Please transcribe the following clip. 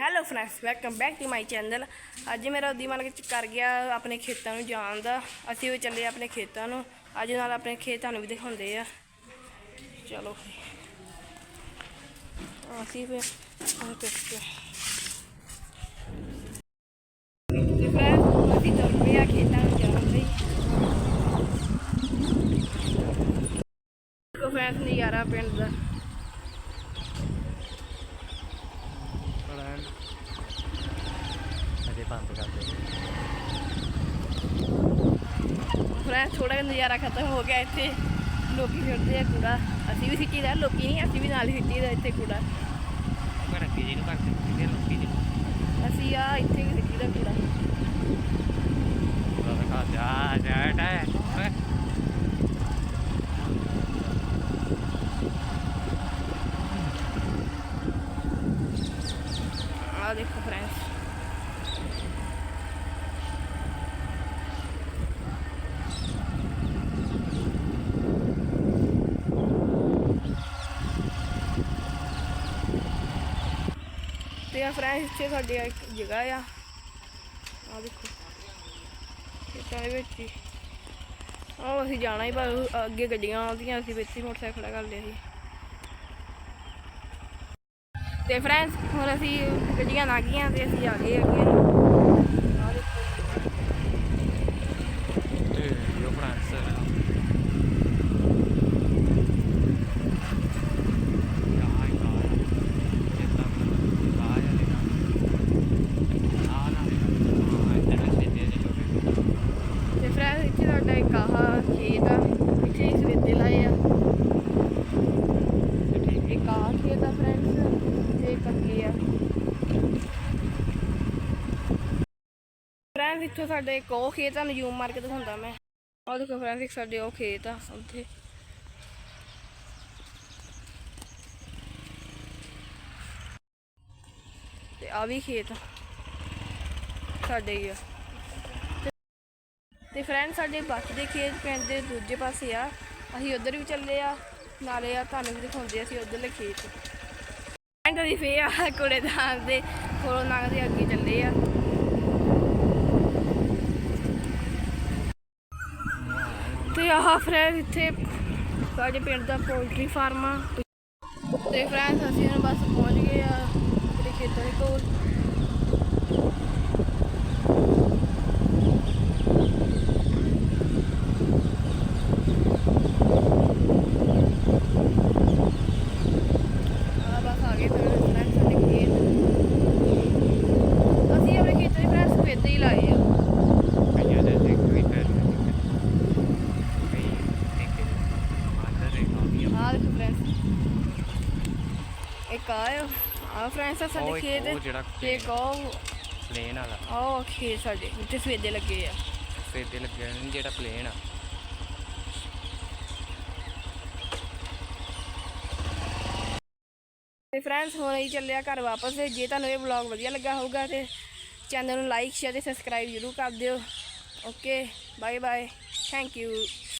Hello friends welcome back to my channel ਅੱਜ ਮੇਰਾ ਦੀ ਮਨ ਕਰ ਗਿਆ ਆਪਣੇ ਖੇਤਾਂ ਨੂੰ ਜਾਣ ਦਾ। ਅਸੀਂ ਵੀ ਚੱਲੇ ਆਪਣੇ ਖੇਤਾਂ ਨੂੰ। ਅੱਜ ਨਾਲ ਆਪਣੇ ਖੇਤ ਤੁਹਾਨੂੰ ਵੀ ਦਿਖਾਉਂਦੇ ਆ। ਚਲੋ ਅਸੀਂ ਫਿਰ ਹੁਣ ਤੇ ਫਰੈਂਡਸ ਅਸੀਂ ਤੁਰ ਪਏ ਆ ਖੇਤਾਂ ਨੂੰ ਜਾਣ ਲਈ ਕੋ ਫਰੈਂਡਸ ਨਜ਼ਾਰਾ ਪਿੰਡ ਦਾ ਫਰੈਂਡ ਅਜੇ ਬੰਦ ਕਰ ਦੇ ਫਰੈਂਡ ਥੋੜਾ ਜਿਹਾ ਨਜ਼ਾਰਾ ਖਤਮ ਹੋ ਗਿਆ ਇੱਥੇ। ਲੋਕੀ ਫਿਰਦੇ ਆ ਕੂੜਾ। ਅਸੀਂ ਵੀ ਸਿੱਟੀ ਦਾ ਲੋਕੀ ਨਹੀਂ ਅਸੀਂ ਵੀ ਨਾਲ ਹੀ ਸਿੱਟੀ ਦਾ ਇੱਥੇ ਕੂੜਾ। ਮੈਂ ਰੱਖੀ ਜੀ ਨੂੰ ਕਰ ਦਿੱਤੀ ਲੋਕੀ ਜੀ ਅਸੀਂ ਆ ਇੱਥੇ ਹੀ ਸਿੱਟੀ ਦਾ ਕੂੜਾ। ਖਾ ਜਾ ਜਾ ਟਾ ਆ ਦੇਖੋ ਫਰੈਂਡਸ। ਤੇ ਆ ਫਰੈਂਡਸ ਇੱਥੇ ਸਾਡੇ ਇੱਕ ਜਗ੍ਹਾ ਆ। ਆ ਦੇਖੋ। ਖੇਤਾਂ ਦੇ ਵਿੱਚ ਹੀ। ਉਹ ਅਸੀਂ ਜਾਣਾ ਹੀ ਪਰ ਅੱਗੇ ਗੱਡੀਆਂ ਆਉਂਦੀਆਂ, ਅਸੀਂ ਵਿੱਚ ਹੀ ਮੋਟਰਸਾਈਕਲ ਖੜਾ ਕਰ ਲਿਆ ਸੀ। ਤੇ ਫਰੈਂਡਸ, ਹੁਣ ਅਸੀਂ ਗੱਡੀਆਂ ਲੰਘ ਗਈਆਂ ਤੇ ਅਸੀਂ ਆ ਗਏ ਅੱਗੇ ਨੂੰ ਆਹ ਦੇਖੋ। ਤੇ ਯੋ ਫਰਾਂਸ ਤੇ ਫਰੈਂਡਸ ਇੱਥੇ ਸਾਡਾ ਇੱਕ ਆਹ ਖੇਤ ਆ, ਇੱਥੇ ਹੀ ਸਵੇਤੇ ਲਾਏ ਆ। ਇੱਕ ਆਹ ਖੇਤ ਆ ਫਰੈਂਡਸ ਤੇ ਇੱਕ ਆ। ਫਰੈਂਡਸ ਇੱਥੋਂ ਸਾਡੇ ਇੱਕ ਉਹ ਖੇਤ ਆ ਨਜੂਮ ਮਾਰ ਕੇ ਦਿਖਾਉਂਦਾ ਮੈਂ। ਉਹ ਦੇਖੋ ਫਰੈਂਡਸ ਇੱਕ ਸਾਡੇ ਉਹ ਖੇਤ ਆ, ਉੱਥੇ। ਤੇ ਆ ਵੀ ਖੇਤ ਸਾਡੇ ਹੀ ਆ। ਤੇ ਫਰੈਂਡ ਸਾਡੇ ਬਾਕੀ ਦੇ ਖੇਤ ਪਿੰਡ ਦੇ ਦੂਜੇ ਪਾਸੇ ਆ। ਅਸੀਂ ਉਧਰ ਵੀ ਚੱਲੇ ਆ, ਨਾਲੇ ਆ ਤੁਹਾਨੂੰ ਵੀ ਦਿਖਾਉਂਦੇ ਅਸੀਂ ਉਧਰਲੇ ਖੇਤ। ਫਰੈਂਡ ਅਸੀਂ ਫੇ ਆ ਕੂੜੇਦਾਨ ਦੇ ਕੋਲੋਂ ਲੰਘਦੇ ਅੱਗੇ ਚੱਲੇ ਆ। ਤੇ ਆਹ ਫਰੈਂਡ ਇੱਥੇ ਸਾਡੇ ਪਿੰਡ ਦਾ ਪੋਲਟਰੀ ਫਾਰਮ ਆ। ਤੇ ਫਰੈਂਡ ਅਸੀਂ ਹੁਣ ਬਸ ਪਹੁੰਚ ਗਏ ਆ, ਆਪਣੇ ਖੇਤਾਂ ਦੇ ਕੋਲ ਆ ਬਸ ਆ ਗਏ ਫਿਰ ਫਰੈਂਡ ਸਾਡੇ ਖੇਤ ਅਸੀਂ ਆਪਣੇ ਖੇਤਾਂ ਦੇ ਫਰੈਂਡ ਸਫੇਦੇ ਹੀ ਲਾਏ ਆ ਆ ਦੇਖੋ ਫਰੈਂਡਸ ਇੱਕ ਆ ਆ ਫਰੈਂਡਸ ਆ ਸਾਡੇ ਖੇਤ ਉਹ ਜਿਹੜਾ ਤੇ ਇੱਕ ਉਹ ਪਲੇਨ ਵਾਲਾ। ਉਹ ਖੇਤ ਸਾਡੇ ਉੱਤੇ ਸਫੇਦੇ ਲੱਗੇ ਆ। ਤੇ ਲੱਗਿਆ ਨਹੀਂ ਜਿਹੜਾ ਪਲੇਨ ਆ। ਤੇ ਫਰੈਂਡਸ ਹੁਣ ਅਸੀਂ ਚੱਲੇ ਆ ਘਰ ਵਾਪਸ ਜੇ ਤੁਹਾਨੂੰ ਇਹ ਵਲੌਗ ਵਧੀਆ ਲੱਗਾ ਹੋਊਗਾ ਤੇ ਚੈਨਲ ਨੂੰ ਲਾਈਕ ਸ਼ੇਅਰ ਤੇ ਸਬਸਕ੍ਰਾਈਬ ਜ਼ਰੂਰ ਕਰ ਦਿਓ। Okay bye bye thank you